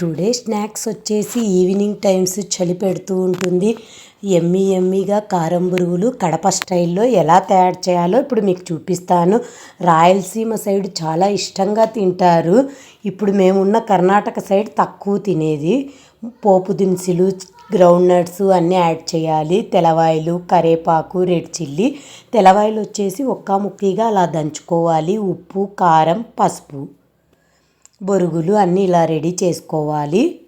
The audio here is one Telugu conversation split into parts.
టుడే స్నాక్స్ వచ్చేసి ఈవినింగ్ టైమ్స్ చలి పెడుతూ ఉంటుంది. ఎమ్మి ఎమ్మిగా కారం బురుగులు కడప స్టైల్లో ఎలా తయారు చేయాలో ఇప్పుడు మీకు చూపిస్తాను. రాయలసీమ సైడ్ చాలా ఇష్టంగా తింటారు. ఇప్పుడు మేమున్న కర్ణాటక సైడ్ తక్కువ తినేది. పోపు దినుసులు గ్రౌండ్ నట్స్ అన్నీ యాడ్ చేయాలి. తెలవాయిలు కరేపాకు రెడ్ చిల్లీ తెలవాయిలు వచ్చేసి ఒక్క ముక్కీగా అలా దంచుకోవాలి. ఉప్పు కారం పసుపు. బొరుగులు అన్నీ ఇలా రెడీ చేసుకోవాలి.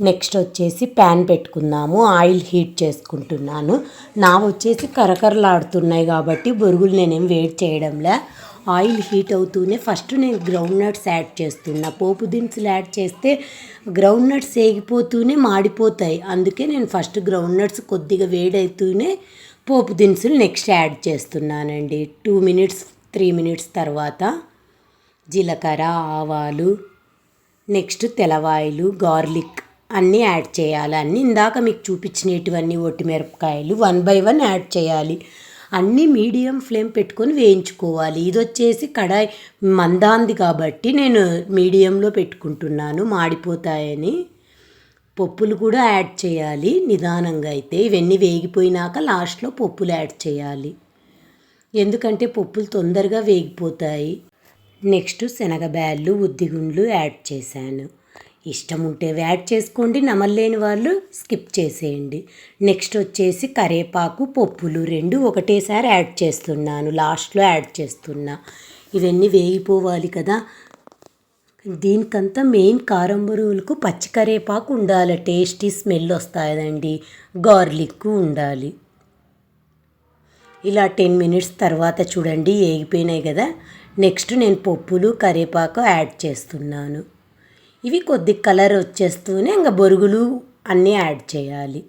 నెక్స్ట్ వచ్చేసి ప్యాన్ పెట్టుకుందాము. ఆయిల్ హీట్ చేసుకుంటున్నాను. నా వచ్చేసి కరకరలాడుతున్నాయి కాబట్టి బొరుగులు నేనేం వేడి చేయడంలే. ఆయిల్ హీట్ అవుతూనే ఫస్ట్ నేను గ్రౌండ్ నట్స్ యాడ్ చేస్తున్నా. పోపు దినుసులు యాడ్ చేస్తే గ్రౌండ్ నట్స్ వేగిపోతూనే మాడిపోతాయి. అందుకే నేను ఫస్ట్ గ్రౌండ్ నట్స్ కొద్దిగా వేడవుతూనే పోపు దినుసులు నెక్స్ట్ యాడ్ చేస్తున్నానండి. టూ మినిట్స్ త్రీ మినిట్స్ తర్వాత జీలకర్ర ఆవాలు నెక్స్ట్ తెలవాయిలు గార్లిక్ అన్నీ యాడ్ చేయాలి. అన్నీ ఇందాక మీకు చూపించినటువన్నీ మిరపకాయలు వన్ బై వన్ యాడ్ చేయాలి. అన్నీ మీడియం ఫ్లేమ్ పెట్టుకొని వేయించుకోవాలి. ఇది వచ్చేసి కడాయి మందాంది కాబట్టి నేను మీడియంలో పెట్టుకుంటున్నాను. మాడిపోతాయని పప్పులు కూడా యాడ్ చేయాలి నిదానంగా అయితే. ఇవన్నీ వేగిపోయినాక లాస్ట్లో పప్పులు యాడ్ చేయాలి. ఎందుకంటే పప్పులు తొందరగా వేగిపోతాయి. నెక్స్ట్ శనగబ్యాళ్ళు ఉద్దిగుండ్లు యాడ్ చేశాను. ఇష్టం ఉంటే యాడ్ చేసుకోండి నమల్లేని వాళ్ళు స్కిప్ చేసేయండి. నెక్స్ట్ వచ్చేసి కరేపాకు పప్పులు రెండు ఒకటేసారి యాడ్ చేస్తున్నాను లాస్ట్లో యాడ్ చేస్తున్నా. ఇవన్నీ వేగిపోవాలి కదా. దీనికంతా మెయిన్ కారం బరువులకు పచ్చి కరేపాకు ఉండాలి. టేస్టీ స్మెల్ వస్తాయండి గార్లిక్ ఉండాలి. ఇలా టెన్ మినిట్స్ తర్వాత చూడండి వేగిపోయినాయి కదా. నెక్స్ట్ నేను పప్పులు కరివేపాకు యాడ్ చేస్తున్నాను. ఇవి కొద్ది కలర్ వచ్చేస్తూనే ఇంకా బొరుగులు అన్నీ యాడ్ చేయాలి.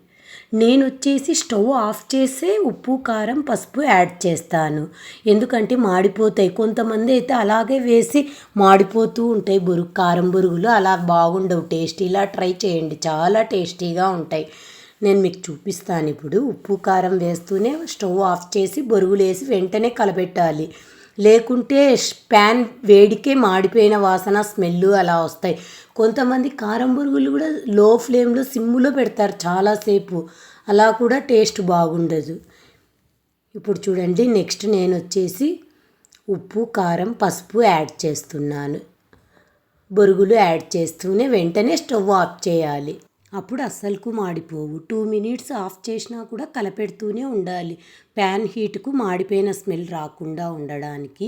నేను వచ్చేసి స్టవ్ ఆఫ్ చేసే ఉప్పు కారం పసుపు యాడ్ చేస్తాను. ఎందుకంటే మాడిపోతాయి. కొంతమంది అయితే అలాగే వేసి మాడిపోతూ ఉంటాయి. బురుగు కారం బురుగులు అలా బాగుండవు. టేస్ట్ ఇలా ట్రై చేయండి. చాలా టేస్టీగా ఉంటాయి. నేను మీకు చూపిస్తాను ఇప్పుడు. ఉప్పు కారం వేస్తూనే స్టవ్ ఆఫ్ చేసి బొరుగులు వేసి వెంటనే కలపెట్టాలి లేకుంటే ప్యాన్ వేడికే మాడిపోయిన వాసన స్మెల్ అలా వస్తాయి. కొంతమంది కారం బురుగులు కూడా లో ఫ్లేమ్లో సిమ్ములో పెడతారు చాలాసేపు. అలా కూడా టేస్ట్ బాగుండదు. ఇప్పుడు చూడండి నెక్స్ట్ నేను వచ్చేసి ఉప్పు కారం పసుపు యాడ్ చేస్తున్నాను. బొరుగులు యాడ్ చేస్తూనే వెంటనే స్టవ్ ఆఫ్ చేయాలి. అప్పుడు అస్సలుకు మాడిపోవు. టూ మినిట్స్ ఆఫ్ చేసినా కూడా కలపెడుతూనే ఉండాలి. ప్యాన్ హీట్కు మాడిపోయిన స్మెల్ రాకుండా ఉండడానికి.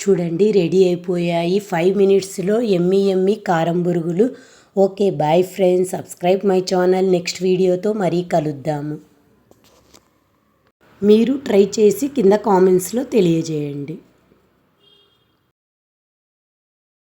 చూడండి రెడీ అయిపోయాయి. ఫైవ్ మినిట్స్లో ఎమ్మి ఎమ్మి కారం బురుగులు. Okay bye friends. Subscribe my channel. Next వీడియోతో మరీ కలుద్దాము. మీరు ట్రై చేసి కింద కామెంట్స్లో తెలియజేయండి.